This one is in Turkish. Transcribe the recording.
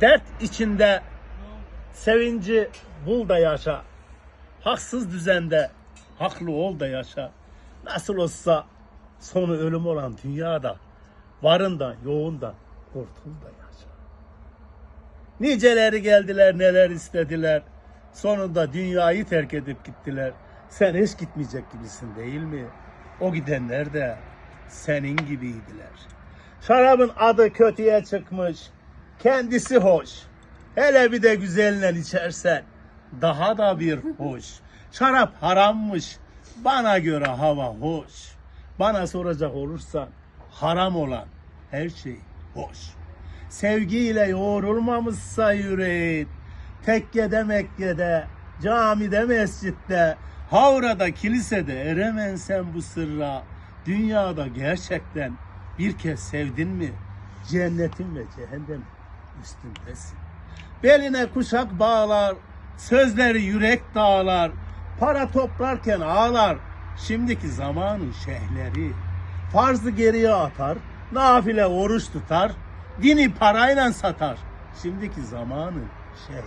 Dert içinde sevinci bul da yaşa. Haksız düzende haklı ol da yaşa. Nasıl olsa sonu ölüm olan dünyada varında yoğunda kurtul da yaşa. Niceleri geldiler neler istediler. Sonunda dünyayı terk edip gittiler. Sen hiç gitmeyecek gibisin değil mi? O gidenler de senin gibiydiler. Şarabın adı kötüye çıkmış. Kendisi hoş. Hele bir de güzelle içersen daha da bir hoş. Şarap harammış. Bana göre hava hoş. Bana soracak olursan haram olan her şey hoş. Sevgiyle yoğrulmamışsa yüreğin, tekkede Mekke'de, camide mescitte, havrada kilisede eremen sen bu sırra. Dünyada gerçekten bir kez sevdin mi cennetin ve cehennem üstündesin. Beline kuşak bağlar, sözleri yürek dağlar, para toplarken ağlar. Şimdiki zamanın şehleri farzı geriye atar, nafile oruç tutar, dini parayla satar. Şimdiki zamanın şehri.